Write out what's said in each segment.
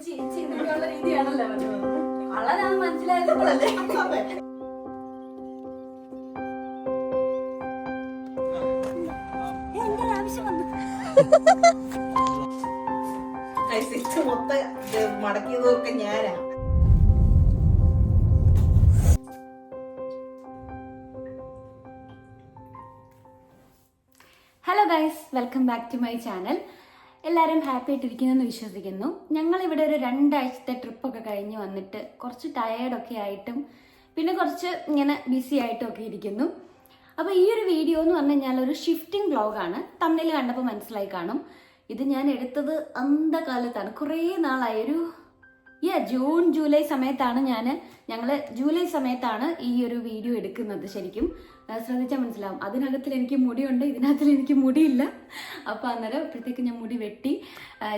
രീതിയാണല്ലോ മനസ്സിലായപ്പോഴല്ലേ മൊത്തം ഇത് മടക്കിയതൊക്കെ ഞാനാ. Hello guys welcome back to my channel എല്ലാവരും ഹാപ്പി ആയിട്ടിരിക്കുന്നെന്ന് വിശ്വസിക്കുന്നു. ഞങ്ങൾ ഇവിടെ ഒരു രണ്ടാഴ്ചത്തെ ട്രിപ്പൊക്കെ കഴിഞ്ഞ് വന്നിട്ട് കുറച്ച് ടയേർഡൊക്കെ ആയിട്ടും പിന്നെ കുറച്ച് ഇങ്ങനെ ബിസി ആയിട്ടൊക്കെ ഇരിക്കുന്നു. അപ്പോൾ ഈ ഒരു വീഡിയോ എന്ന് പറഞ്ഞു കഴിഞ്ഞാൽ ഒരു ഷിഫ്റ്റിംഗ് ബ്ലോഗാണ് തമ്മിൽ കണ്ടപ്പോൾ മനസ്സിലായി കാണും. ഇത് ഞാൻ എടുത്തത് അന്ധകാലത്താണ്. കുറേ നാളായി. ഒരു യാ ജൂൺ ജൂലൈ സമയത്താണ് ഞാൻ ഞങ്ങൾ ജൂലൈ സമയത്താണ് ഈ ഒരു വീഡിയോ എടുക്കുന്നത് ശരിക്കും. ശ്രദ്ധിച്ചാൽ മനസ്സിലാവും. അതിനകത്തിൽ എനിക്ക് മുടിയുണ്ട് ഇതിനകത്തിൽ എനിക്ക് മുടിയില്ല. അപ്പോൾ അന്നേരം അപ്പോഴത്തേക്ക് ഞാൻ മുടി വെട്ടി.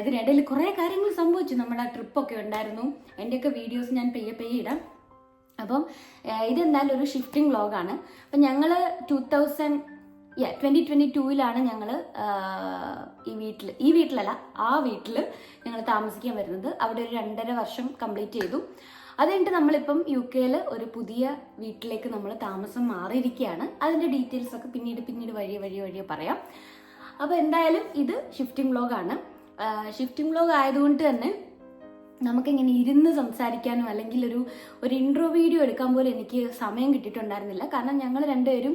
ഇതിനിടയിൽ കുറേ കാര്യങ്ങൾ സംഭവിച്ചു. നമ്മുടെ ട്രിപ്പൊക്കെ ഉണ്ടായിരുന്നു. എന്റെയൊക്കെ വീഡിയോസ് ഞാൻ പെയ്യെ പെയ്യെ ഇടാം. അപ്പം ഇതെന്തായാലും ഒരു ഷിഫ്റ്റിംഗ് വ്ളോഗാണ് അപ്പം ഞങ്ങൾ ടു തൗസൻഡ് യാ ട്വന്റി ട്വന്റി ടൂവിലാണ് ഞങ്ങൾ ഈ വീട്ടിൽ ഈ വീട്ടിലല്ല ആ വീട്ടിൽ ഞങ്ങൾ താമസിക്കാൻ വരുന്നത്. അവിടെ ഒരു രണ്ടര വർഷം കംപ്ലീറ്റ് ചെയ്തു. അത് നമ്മളിപ്പം യു കെയിൽ ഒരു പുതിയ വീട്ടിലേക്ക് നമ്മൾ താമസം മാറിയിരിക്കുകയാണ്. അതിന്റെ ഡീറ്റെയിൽസ് ഒക്കെ പിന്നീട് പിന്നീട് വഴി വഴി വഴിയെ പറയാം. അപ്പോൾ എന്തായാലും ഇത് ഷിഫ്റ്റിംഗ് വ്ളോഗാണ് ഷിഫ്റ്റിംഗ് വ്ളോഗ് ആയതുകൊണ്ട് തന്നെ നമുക്കിങ്ങനെ ഇരുന്ന് സംസാരിക്കാനോ അല്ലെങ്കിൽ ഒരു ഒരു ഇൻട്രോ വീഡിയോ എടുക്കാൻ പോലും എനിക്ക് സമയം കിട്ടിയിട്ടുണ്ടായിരുന്നില്ല. കാരണം ഞങ്ങൾ രണ്ടുപേരും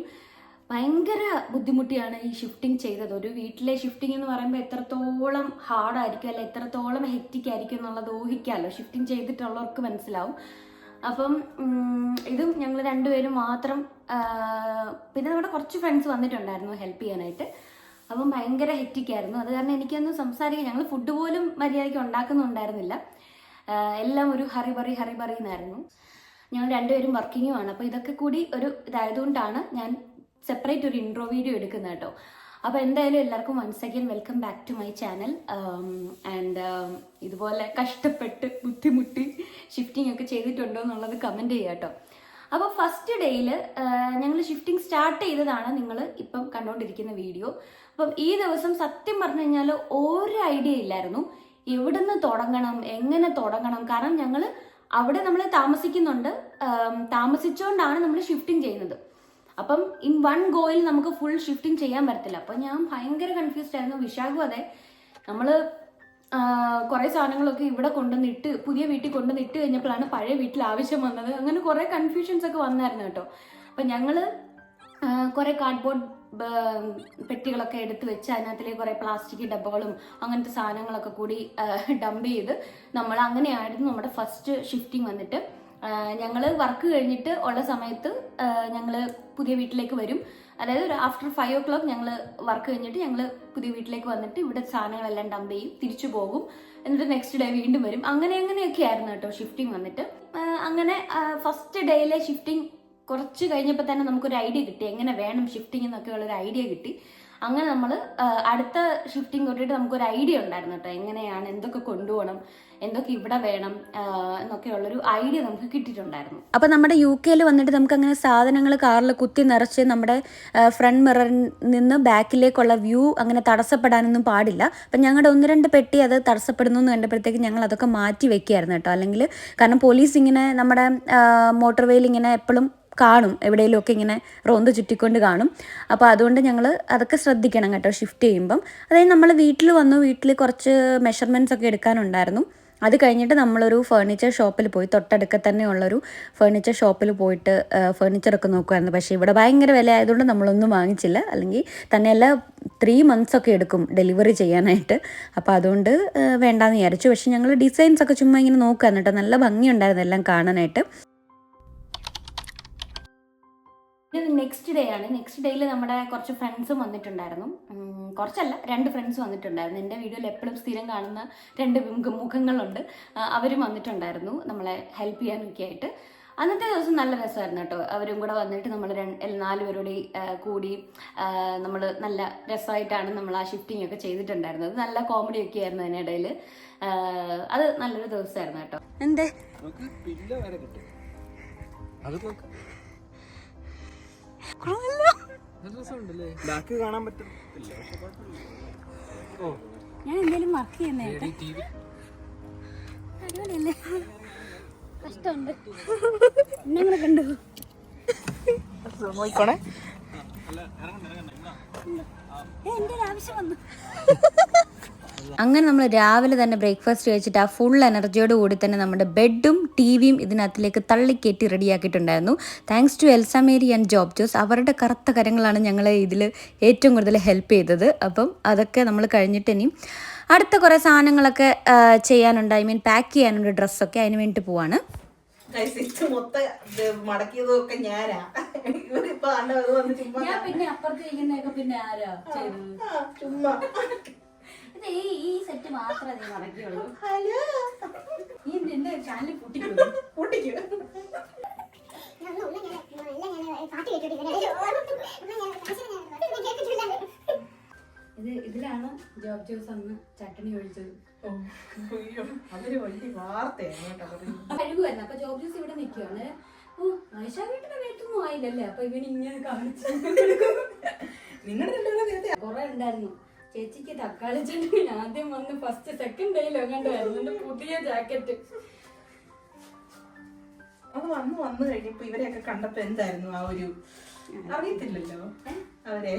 ഭയങ്കര ബുദ്ധിമുട്ടിയാണ് ഈ ഷിഫ്റ്റിംഗ് ചെയ്തത്. ഒരു വീട്ടിലെ ഷിഫ്റ്റിംഗ് എന്ന് പറയുമ്പോൾ എത്രത്തോളം ഹാർഡായിരിക്കും അല്ലെ എത്രത്തോളം ഹെക്റ്റിക് ആയിരിക്കും എന്നുള്ളത് ഊഹിക്കാമല്ലോ ഷിഫ്റ്റിംഗ് ചെയ്തിട്ടുള്ളവർക്ക് മനസ്സിലാവും. അപ്പം ഇതും ഞങ്ങൾ രണ്ടുപേരും മാത്രം പിന്നെ നമ്മുടെ കുറച്ച് ഫ്രണ്ട്സ് വന്നിട്ടുണ്ടായിരുന്നു ഹെൽപ്പ് ചെയ്യാനായിട്ട്. അപ്പം ഭയങ്കര ഹെക്റ്റിക് ആയിരുന്നു. അത് കാരണം എനിക്കൊന്ന് സംസാരിക്കാൻ ഞങ്ങൾ ഫുഡ് പോലും മര്യാദയ്ക്ക് ഉണ്ടാക്കുന്നുണ്ടായിരുന്നില്ല. എല്ലാം ഒരു ഹറി ബറി ഹറി ബറി എന്നായിരുന്നു. ഞങ്ങൾ രണ്ടുപേരും വർക്കിങ്ങുമാണ് അപ്പോൾ ഇതൊക്കെ കൂടി ഒരു ഇതായതുകൊണ്ടാണ് ഞാൻ സെപ്പറേറ്റ് ഒരു ഇൻട്രോ വീഡിയോ എടുക്കുന്നത് കേട്ടോ. അപ്പോൾ എന്തായാലും എല്ലാവർക്കും once again welcome back to my channel and ഇതുപോലെ കഷ്ടപ്പെട്ട് ബുദ്ധിമുട്ടി ഷിഫ്റ്റിംഗ് ഒക്കെ ചെയ്തിട്ടുണ്ടോ എന്നുള്ളത് കമന്റ് ചെയ്യുക കേട്ടോ. അപ്പോൾ ഫസ്റ്റ് ഡേയിൽ ഞങ്ങൾ ഷിഫ്റ്റിംഗ് സ്റ്റാർട്ട് ചെയ്തതാണ് നിങ്ങൾ ഇപ്പം കണ്ടുകൊണ്ടിരിക്കുന്ന വീഡിയോ അപ്പം ഈ ദിവസം സത്യം പറഞ്ഞു കഴിഞ്ഞാൽ ഒരു ഐഡിയ ഇല്ലായിരുന്നു. എവിടുന്ന് തുടങ്ങണം എങ്ങനെ തുടങ്ങണം? കാരണം ഞങ്ങൾ അവിടെ നമ്മൾ താമസിക്കുന്നുണ്ട്. താമസിച്ചുകൊണ്ടാണ് നമ്മൾ ഷിഫ്റ്റിംഗ് ചെയ്യുന്നത്. അപ്പം ഇൻ വൺ ഗോയിൽ നമുക്ക് ഫുൾ ഷിഫ്റ്റിംഗ് ചെയ്യാൻ പറ്റത്തില്ല. അപ്പം ഞാൻ ഭയങ്കര കൺഫ്യൂസ്ഡ് ആയിരുന്നു. വിശാഖു അതെ. നമ്മൾ കുറേ സാധനങ്ങളൊക്കെ ഇവിടെ കൊണ്ടുവന്നിട്ട് പുതിയ വീട്ടിൽ കൊണ്ടുവന്നിട്ട് കഴിഞ്ഞപ്പോഴാണ് പഴയ വീട്ടിൽ ആവശ്യം വന്നത്. അങ്ങനെ കുറേ കൺഫ്യൂഷൻസ് ഒക്കെ വന്നായിരുന്നു കേട്ടോ. അപ്പം ഞങ്ങൾ കുറേ കാർഡ്ബോർഡ് പെട്ടികളൊക്കെ എടുത്ത് വെച്ച് അതിനകത്തിലേക്ക് കുറേ പ്ലാസ്റ്റിക് ഡബ്ബകളും അങ്ങനത്തെ സാധനങ്ങളൊക്കെ കൂടി ഡംപ് ചെയ്ത് നമ്മൾ അങ്ങനെയായിരുന്നു നമ്മുടെ ഫസ്റ്റ് ഷിഫ്റ്റിംഗ് വന്നിട്ട്. ഞങ്ങൾ വർക്ക് കഴിഞ്ഞിട്ട് ഉള്ള സമയത്ത് ഞങ്ങൾ പുതിയ വീട്ടിലേക്ക് വരും. അതായത് ഒരു ആഫ്റ്റർ ഫൈവ് ഓ ക്ലോക്ക് ഞങ്ങൾ വർക്ക് കഴിഞ്ഞിട്ട് ഞങ്ങൾ പുതിയ വീട്ടിലേക്ക് വന്നിട്ട് ഇവിടെ സാധനങ്ങളെല്ലാം ഡംപ് ചെയ്യും തിരിച്ചു പോകും. എന്നിട്ട് നെക്സ്റ്റ് ഡേ വീണ്ടും വരും. അങ്ങനെ അങ്ങനെയൊക്കെ ആയിരുന്നു കേട്ടോ ഷിഫ്റ്റിംഗ് വന്നിട്ട്. അങ്ങനെ ഫസ്റ്റ് ഡേയിലെ ഷിഫ്റ്റിംഗ് കുറച്ച് കഴിഞ്ഞപ്പോൾ തന്നെ നമുക്കൊരു ഐഡിയ കിട്ടി. എങ്ങനെ വേണം ഷിഫ്റ്റിംഗ് എന്നൊക്കെയുള്ള ഒരു ഐഡിയ കിട്ടി. അങ്ങനെ നമ്മൾ അടുത്ത ഷിഫ്റ്റിംഗ് തൊട്ടിട്ട് നമുക്കൊരു ഐഡിയ ഉണ്ടായിരുന്നു കേട്ടോ. എങ്ങനെയാണ് എന്തൊക്കെ കൊണ്ടുപോകണം എന്തൊക്കെ ഇവിടെ വേണം എന്നൊക്കെയുള്ളൊരു ഐഡിയ നമുക്ക് കിട്ടിയിട്ടുണ്ടായിരുന്നു. അപ്പോൾ നമ്മുടെ യു കെയിൽ വന്നിട്ട് നമുക്ക് അങ്ങനെ സാധനങ്ങൾ കാറിൽ കുത്തി നിറച്ച് നമ്മുടെ ഫ്രണ്ട് മിററിൽ നിന്ന് ബാക്കിലേക്കുള്ള വ്യൂ അങ്ങനെ തടസ്സപ്പെടാനൊന്നും പാടില്ല. അപ്പം ഞങ്ങളുടെ ഒന്ന് രണ്ട് പെട്ടി അത് തടസ്സപ്പെടുന്നു എന്ന് കണ്ടപ്പോഴത്തേക്ക് ഞങ്ങൾ അതൊക്കെ മാറ്റി വെക്കുകയായിരുന്നു കേട്ടോ. അല്ലെങ്കിൽ കാരണം പോലീസ് ഇങ്ങനെ നമ്മുടെ മോട്ടോർ വേയിൽ ഇങ്ങനെ എപ്പോഴും കാണും. എവിടെയെങ്കിലുമൊക്കെ ഇങ്ങനെ റോന്ത് ചുറ്റിക്കൊണ്ട് കാണും. അപ്പോൾ അതുകൊണ്ട് ഞങ്ങൾ അതൊക്കെ ശ്രദ്ധിക്കണം കേട്ടോ ഷിഫ്റ്റ് ചെയ്യുമ്പം. അതായത് നമ്മൾ വീട്ടിൽ വന്നു വീട്ടിൽ കുറച്ച് മെഷർമെന്റ്സ് ഒക്കെ എടുക്കാനുണ്ടായിരുന്നു. അത് കഴിഞ്ഞിട്ട് നമ്മളൊരു ഫേർണിച്ചർ ഷോപ്പിൽ പോയി. തൊട്ടടുക്ക തന്നെ ഉള്ളൊരു ഫേർണിച്ചർ ഷോപ്പിൽ പോയിട്ട് ഫേർണിച്ചറൊക്കെ നോക്കുമായിരുന്നു പക്ഷേ ഇവിടെ ഭയങ്കര വില ആയതുകൊണ്ട് നമ്മളൊന്നും വാങ്ങിച്ചില്ല. അല്ലെങ്കിൽ തന്നെയല്ല ത്രീ മന്ത്സ് ഒക്കെ എടുക്കും ഡെലിവറി ചെയ്യാനായിട്ട്. അപ്പോൾ അതുകൊണ്ട് വേണ്ടാന്ന് വിചാരിച്ചു. പക്ഷേ ഞങ്ങൾ ഡിസൈൻസ് ഒക്കെ ചുമ്മാ ഇങ്ങനെ നോക്കുകയായിരുന്നു കേട്ടോ. നല്ല ഭംഗിയുണ്ടായിരുന്നു എല്ലാം കാണാനായിട്ട്. നെക്സ്റ്റ് ഡേ ആണ്. നെക്സ്റ്റ് ഡേയിൽ നമ്മുടെ കുറച്ച് ഫ്രണ്ട്സും വന്നിട്ടുണ്ടായിരുന്നു. കുറച്ചല്ല രണ്ട് ഫ്രണ്ട്സ് വന്നിട്ടുണ്ടായിരുന്നു. എന്റെ വീഡിയോയിൽ എപ്പോഴും സ്ഥിരം കാണുന്ന രണ്ട് മുഖ- മുഖങ്ങളുണ്ട്. അവരും വന്നിട്ടുണ്ടായിരുന്നു നമ്മളെ ഹെൽപ്പ് ചെയ്യാനൊക്കെ ആയിട്ട്. അന്നത്തെ ദിവസം നല്ല രസമായിരുന്നു കേട്ടോ. അവരും കൂടെ വന്നിട്ട് നമ്മൾ നാല് പേരോടി കൂടി നമ്മൾ നല്ല രസമായിട്ടാണ് നമ്മൾ ആ ഷിഫ്റ്റിംഗ് ഒക്കെ ചെയ്തിട്ടുണ്ടായിരുന്നത്. നല്ല കോമഡി ഒക്കെ ആയിരുന്നു അതിനിടയിൽ അത് നല്ലൊരു ദിവസമായിരുന്നു കേട്ടോ. എന്തേ? അത് ബാക്ക് കാണാൻ പറ്റും. ഞാൻ എന്തെങ്കിലും വർക്ക് ചെയ്യുന്നേ. അല്ലേ കഷ്ടമുണ്ട്. എന്നെ കൂടെ കണ്ടു? നോക്കണേ എന്റെ ഒരു ആവശ്യം വന്നു. അങ്ങനെ നമ്മൾ രാവിലെ തന്നെ ബ്രേക്ക്ഫാസ്റ്റ് കഴിച്ചിട്ട് ആ ഫുൾ എനർജിയോട് കൂടി തന്നെ നമ്മുടെ ബെഡും ടി വിയും ഇതിനകത്തിലേക്ക് തള്ളിക്കയറ്റി റെഡിയാക്കിയിട്ടുണ്ടായിരുന്നു. Thanks to Elsa Mary and Job Jose അവരുടെ കറുത്ത കരങ്ങളാണ് ഞങ്ങളെ ഇതിൽ ഏറ്റവും കൂടുതൽ ഹെൽപ്പ് ചെയ്തത്. അപ്പം അതൊക്കെ നമ്മൾ കഴിഞ്ഞിട്ട് ഇനി അടുത്ത കുറേ സാധനങ്ങളൊക്കെ ചെയ്യാനുണ്ട്. ഐ മീൻ പാക്ക് ചെയ്യാനുണ്ട് ഡ്രസ്സൊക്കെ അതിന് വേണ്ടിയിട്ട് പോവാണ്. മൊത്തം ഇത് മടക്കിയതും ഒക്കെ ഞാനാ. ഇവരിപ്പോ അണ്ണ ഇത് വന്ന് ചുമ്മാ. ഇത് ഈ ഈ സെറ്റ് മാത്രമേ നീ നടക്കിയുള്ളൂ ഹലോ. ഈ നിന്റെ ചാനൽ പൊട്ടിക്കുന്നു പൊട്ടിക്കോ. ഇത് ഇതിലാണ് ജോബ് ജോസ് അന്ന് ചട്ടണി ഒഴിച്ചത്. അതൊരു വലിയ വാർത്തയാണ് അപ്പൊ ജോബ് ജോസ് ഇവിടെ നിൽക്കുവാണ് ഓ ആയിഷ വീട്ടിന്റെ വീട്ടൊന്നും ആയില്ലല്ലേ? അപ്പൊ ഇവൻ ഇങ്ങനെ കാണിച്ചു നിങ്ങളുടെ കൊറേ ഉണ്ടായിരുന്നു. ചേച്ചിക്ക് തക്കാളി ചട്ടി ആദ്യം വന്ന് ഫസ്റ്റ് സെക്കൻഡ് ഡേയിൽ കണ്ടായിരുന്നു വരുന്നുണ്ട് പുതിയ ജാക്കറ്റ് അത് വന്ന് വന്നു കഴിഞ്ഞപ്പോ ഇവരെയൊക്കെ കണ്ടപ്പോ എന്തായിരുന്നു ആ ഒരു അറിയത്തില്ലല്ലോ? അവരെ.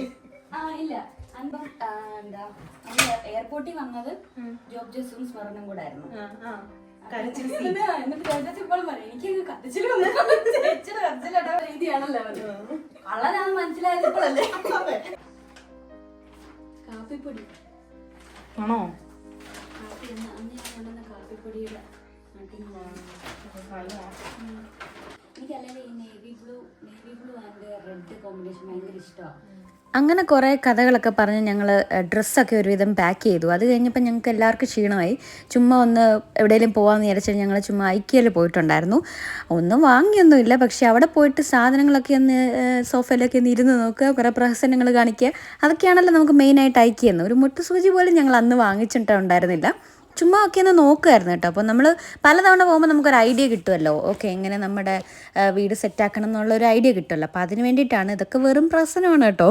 ആ ഇല്ല. എന്താ നമ്മൾ എയർപോർട്ടിൽ വന്നത് ജോബ് ജസും സ്മരണും കൂടെ ആയിരുന്നു. എന്നിട്ട് ഇപ്പോൾ പറയും എനിക്ക് ചേച്ചിയുടെ കത്തിച്ചിലട രീതിയാണല്ലോ അവർ കള്ളനാന്ന് മനസ്സിലായത് ഇപ്പോഴല്ലേ കാപ്പിപ്പൊടി. ആണോ? കാപ്പി അന്ന് ഞാൻ കൊണ്ടുവന്ന കാപ്പിപ്പൊടിയുടെ നാട്ടിൽ എനിക്ക് അല്ലെങ്കിൽ ഈ navy blue navy blue and red combination ഭയങ്കര ഇഷ്ടമാണ് അങ്ങനെ കുറേ കഥകളൊക്കെ പറഞ്ഞ് ഞങ്ങൾ ഡ്രസ്സൊക്കെ ഒരുവിധം പാക്ക് ചെയ്തു. അത് കഴിഞ്ഞപ്പോൾ ഞങ്ങൾക്ക് എല്ലാവർക്കും ക്ഷീണമായി. ചുമ്മാ ഒന്ന് എവിടെയെങ്കിലും പോകാമെന്ന് വിചാരിച്ചാൽ ഞങ്ങൾ ചുമ്മാ ഐക്യയിൽ പോയിട്ടുണ്ടായിരുന്നു. ഒന്നും വാങ്ങിയൊന്നുമില്ല. പക്ഷെ അവിടെ പോയിട്ട് സാധനങ്ങളൊക്കെ ഒന്ന് സോഫയിലൊക്കെ ഒന്ന് ഇരുന്ന് നോക്കുക കുറേ പ്രഹസനങ്ങൾ കാണിക്കുക. അതൊക്കെയാണല്ലോ നമുക്ക് മെയിനായിട്ട് ഐക്യെന്ന് ഒരു മുട്ട സൂചി പോലും ഞങ്ങൾ അന്ന് വാങ്ങിച്ചിട്ടുണ്ടായിരുന്നില്ല ചുമ്മാ ഒക്കെ ഒന്ന് നോക്കുമായിരുന്നു കേട്ടോ. അപ്പോൾ നമ്മൾ പലതവണ പോകുമ്പോൾ നമുക്കൊരു ഐഡിയ കിട്ടുമല്ലോ. ഓക്കെ എങ്ങനെ നമ്മുടെ വീട് സെറ്റാക്കണം എന്നുള്ളൊരു ഐഡിയ കിട്ടുമല്ലോ. അപ്പോൾ അതിന് വേണ്ടിയിട്ടാണ്. ഇതൊക്കെ വെറും പ്രശ്നമാണ് കേട്ടോ.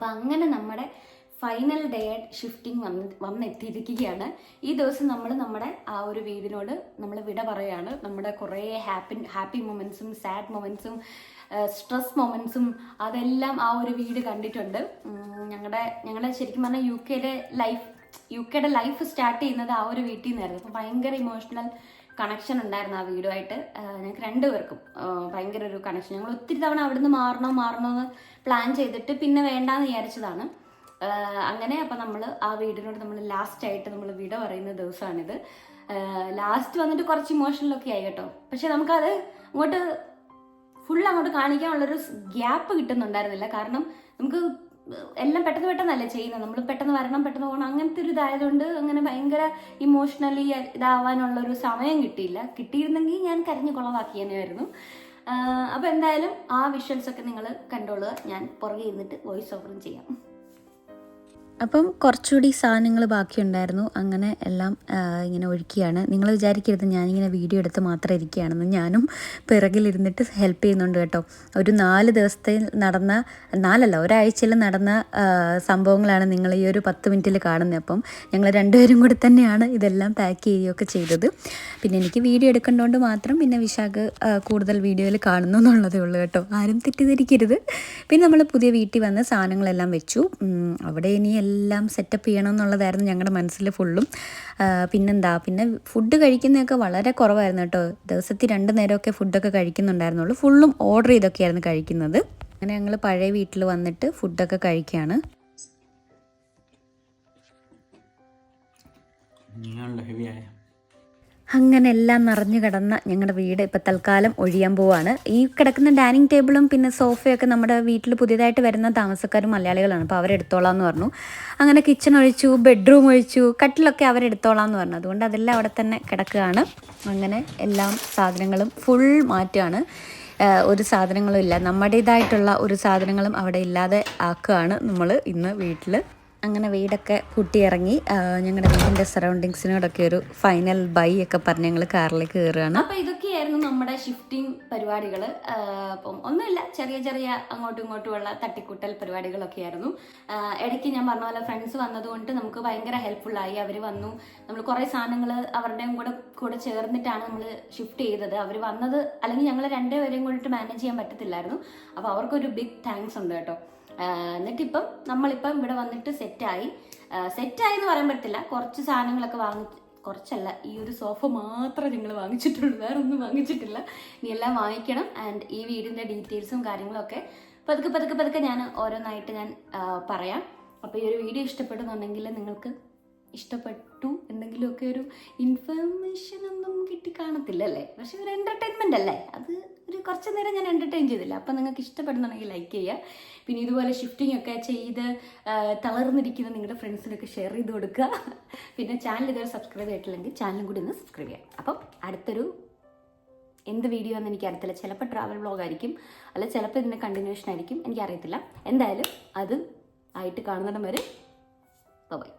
അപ്പം അങ്ങനെ നമ്മുടെ ഫൈനൽ ഡേ ഷിഫ്റ്റിംഗ് വന്ന് വന്നെത്തിയിരിക്കുകയാണ്. ഈ ദിവസം നമ്മൾ നമ്മുടെ ആ ഒരു വീടിനോട് നമ്മൾ വിട പറയുകയാണ് നമ്മുടെ കുറേ ഹാപ്പി ഹാപ്പി മൊമെൻസും സാഡ് മൊമെൻസും സ്ട്രെസ് മൊമെൻസും അതെല്ലാം ആ ഒരു വീട് കണ്ടിട്ടുണ്ട്. ഞങ്ങളുടെ ഞങ്ങളുടെ ശരിക്കും പറഞ്ഞാൽ യു കെയിലെ ലൈഫ് യു കെയുടെ ലൈഫ് സ്റ്റാർട്ട് ചെയ്യുന്നത് ആ ഒരു വീട്ടിൽ നിന്നായിരുന്നു അപ്പോൾ ഭയങ്കര ഇമോഷണൽ കണക്ഷൻ ഉണ്ടായിരുന്നു ആ വീടുമായിട്ട്. ഞങ്ങൾക്ക് രണ്ടുപേർക്കും ഭയങ്കര ഒരു കണക്ഷൻ ഞങ്ങൾ ഒത്തിരി തവണ അവിടുന്ന് മാറണോ മാറണോ എന്ന് പ്ലാൻ ചെയ്തിട്ട് പിന്നെ വേണ്ടാന്ന് വിചാരിച്ചതാണ്. അങ്ങനെ അപ്പം നമ്മൾ ആ വീടിനോട് നമ്മൾ ലാസ്റ്റ് ആയിട്ട് നമ്മൾ വിട പറയുന്ന ദിവസമാണിത് ലാസ്റ്റ് വന്നിട്ട് കുറച്ച് ഇമോഷണലൊക്കെ ആയി കേട്ടോ. പക്ഷെ നമുക്കത് അങ്ങോട്ട് ഫുൾ അങ്ങോട്ട് കാണിക്കാനുള്ളൊരു ഗ്യാപ്പ് കിട്ടുന്നുണ്ടായിരുന്നില്ല. കാരണം നമുക്ക് എല്ലാം പെട്ടെന്ന് പെട്ടെന്നല്ലേ ചെയ്യുന്നത്. നമ്മൾ പെട്ടെന്ന് വരണം പെട്ടെന്ന് പോകണം. അങ്ങനത്തെ ഒരു ഇതായതുകൊണ്ട് അങ്ങനെ ഭയങ്കര ഇമോഷണലി ഇതാവാനുള്ള ഒരു സമയം കിട്ടിയില്ല. കിട്ടിയിരുന്നെങ്കിൽ ഞാൻ കരഞ്ഞു കുളവാക്കിയേനെയായിരുന്നു അപ്പോൾ എന്തായാലും ആ വിഷ്വൽസ് ഒക്കെ നിങ്ങൾ കണ്ടോളുക. ഞാൻ പുറകെ ഇരുന്നിട്ട് വോയിസ് ഓവറും ചെയ്യാം. അപ്പം കുറച്ചുകൂടി സാധനങ്ങൾ ബാക്കിയുണ്ടായിരുന്നു. അങ്ങനെ എല്ലാം ഇങ്ങനെ ഒഴുക്കിയാണ്. നിങ്ങൾ വിചാരിക്കരുത് ഞാനിങ്ങനെ വീഡിയോ എടുത്ത് മാത്രം ഇരിക്കുകയാണെന്ന്. ഞാനും പിറകിലിരുന്നിട്ട് ഹെൽപ്പ് ചെയ്യുന്നുണ്ട് കേട്ടോ. ഒരു നാല് ദിവസത്തെ നടന്ന നാലല്ല ഒരാഴ്ചയിൽ നടന്ന സംഭവങ്ങളാണ് നിങ്ങൾ ഈ ഒരു പത്ത് മിനിറ്റിൽ കാണുന്നത്. അപ്പം ഞങ്ങൾ രണ്ടുപേരും കൂടി തന്നെയാണ് ഇതെല്ലാം പാക്ക് ചെയ്യുകയൊക്കെ ചെയ്തത്. പിന്നെ എനിക്ക് വീഡിയോ എടുക്കേണ്ടതുകൊണ്ട് മാത്രം പിന്നെ വിശാഖ് കൂടുതൽ വീഡിയോയിൽ കാണുന്നു എന്നുള്ളതേ ഉള്ളൂ കേട്ടോ. ആരും തെറ്റിദ്ധരിക്കരുത്. പിന്നെ നമ്മൾ പുതിയ വീട്ടിൽ വന്ന് സാധനങ്ങളെല്ലാം വെച്ചു. അവിടെ ഇനി എല്ലാം സെറ്റപ്പ് ചെയ്യണം എന്നുള്ളതായിരുന്നു ഞങ്ങളുടെ മനസ്സിൽ ഫുള്ളും പിന്നെന്താ പിന്നെ ഫുഡ് കഴിക്കുന്നതൊക്കെ വളരെ കുറവായിരുന്നു കേട്ടോ. ദിവസത്തിൽ രണ്ട് നേരമൊക്കെ ഫുഡൊക്കെ കഴിക്കുന്നുണ്ടായിരുന്നുള്ളൂ. ഫുള്ളും ഓർഡർ ചെയ്തൊക്കെയായിരുന്നു കഴിക്കുന്നത്. അങ്ങനെ ഞങ്ങൾ പഴയ വീട്ടിൽ വന്നിട്ട് ഫുഡൊക്കെ കഴിക്കുകയാണ് ഹെവി ആയ. അങ്ങനെ എല്ലാം നിറഞ്ഞു കിടന്ന ഞങ്ങളുടെ വീട് ഇപ്പം തൽക്കാലം ഒഴിയാൻ പോവാണ്. ഈ കിടക്കുന്ന ഡൈനിങ് ടേബിളും പിന്നെ സോഫയൊക്കെ നമ്മുടെ വീട്ടിൽ പുതിയതായിട്ട് വരുന്ന താമസക്കാരും മലയാളികളാണ്. അപ്പോൾ അവരെടുത്തോളാം എന്ന് പറഞ്ഞു. അങ്ങനെ കിച്ചൺ ഒഴിച്ചു ബെഡ്റൂം ഒഴിച്ചു കട്ടിലൊക്കെ അവരെടുത്തോളാം എന്ന് പറഞ്ഞു. അതുകൊണ്ട് അതെല്ലാം അവിടെ തന്നെ കിടക്കുകയാണ്. അങ്ങനെ എല്ലാം സാധനങ്ങളും ഫുൾ മാറ്റമാണ് ഒരു സാധനങ്ങളും ഇല്ല. നമ്മുടേതായിട്ടുള്ള ഒരു സാധനങ്ങളും അവിടെ ഇല്ലാതെ ആക്കുകയാണ് നമ്മൾ ഇന്ന് വീട്ടിൽ അങ്ങനെ വീടൊക്കെ പൂട്ടിയിറങ്ങി ഞങ്ങളുടെ വീടിന്റെ സറൗണ്ടിങ്സിനോടൊക്കെ ഒരു ഫൈനൽ ബൈ ഒക്കെ പറഞ്ഞ് ഞങ്ങൾ കാറിലേക്ക് കയറുകയാണ് അപ്പൊ ഇതൊക്കെയായിരുന്നു നമ്മുടെ ഷിഫ്റ്റിംഗ് പരിപാടികൾ അപ്പം ഒന്നുമില്ല ചെറിയ ചെറിയ അങ്ങോട്ടും ഇങ്ങോട്ടുമുള്ള തട്ടിക്കൂട്ടൽ പരിപാടികളൊക്കെ ആയിരുന്നു ഇടയ്ക്ക് ഞാൻ പറഞ്ഞ പോലെ ഫ്രണ്ട്സ് വന്നതുകൊണ്ട് നമുക്ക് ഭയങ്കര ആയി. അവർ വന്നു. നമ്മൾ കുറേ സാധനങ്ങൾ അവരുടെയും കൂടെ കൂടെ ചേർന്നിട്ടാണ് നമ്മൾ ഷിഫ്റ്റ് ചെയ്തത്. അവർ വന്നത് അല്ലെങ്കിൽ ഞങ്ങൾ രണ്ടുപേരെയും കൂടിയിട്ട് മാനേജ് ചെയ്യാൻ പറ്റത്തില്ലായിരുന്നു. അപ്പോൾ അവർക്കൊരു ബിഗ് താങ്ക്സ് ഉണ്ട് കേട്ടോ. എന്നിട്ടിപ്പം നമ്മളിപ്പം ഇവിടെ വന്നിട്ട് സെറ്റായി. സെറ്റായി എന്ന് പറയാൻ പറ്റില്ല കുറച്ച് സാധനങ്ങളൊക്കെ വാങ്ങി കുറച്ചല്ല ഈ ഒരു സോഫ മാത്രമേ നിങ്ങൾ വാങ്ങിച്ചിട്ടുള്ളൂ. വേറെ ഒന്നും വാങ്ങിച്ചിട്ടില്ല. ഇനി എല്ലാം വാങ്ങിക്കണം. ആൻഡ് ഈ വീടിന്റെ ഡീറ്റെയിൽസും കാര്യങ്ങളൊക്കെ പതുക്കെ പതുക്കെ പതുക്കെ ഞാൻ ഓരോന്നായിട്ട് ഞാൻ പറയാം. അപ്പോൾ ഈ ഒരു വീഡിയോ ഇഷ്ടപ്പെടുന്നുണ്ടെങ്കിൽ നിങ്ങൾക്ക് ഇഷ്ടപ്പെട്ടു എന്തെങ്കിലുമൊക്കെ ഒരു ഇൻഫർമേഷൻ ഒന്നും കിട്ടി കാണത്തില്ല അല്ലേ പക്ഷെ ഒരു എന്റർടൈൻമെന്റ് അല്ലേ? അത് ഒരു കുറച്ച് നേരം ഞാൻ എന്റർടൈൻ ചെയ്തില്ല. അപ്പം നിങ്ങൾക്ക് ഇഷ്ടപ്പെടുന്നുണ്ടെങ്കിൽ ലൈക്ക് ചെയ്യുക. പിന്നെ ഇതുപോലെ ഷിഫ്റ്റിംഗ് ഒക്കെ ചെയ്ത് തളർന്നിരിക്കുന്ന നിങ്ങളുടെ ഫ്രണ്ട്സിനൊക്കെ ഷെയർ ചെയ്ത് കൊടുക്കുക. പിന്നെ ചാനൽ ഇതുവരെ സബ്സ്ക്രൈബ് ചെയ്തിട്ടില്ലെങ്കിൽ ചാനലും കൂടി ഒന്ന് സബ്സ്ക്രൈബ് ചെയ്യാം അപ്പം അടുത്തൊരു എന്ത് വീഡിയോ എന്ന് അറിയത്തില്ല. ചിലപ്പോൾ ട്രാവൽ വ്ളോഗ് ആയിരിക്കും. അല്ല ചിലപ്പോൾ ഇതിന്റെ കണ്ടിന്യൂഷൻ ആയിരിക്കും. എനിക്കറിയത്തില്ല. എന്തായാലും അത് ആയിട്ട് കാണുന്നിടം വരെ ബൈ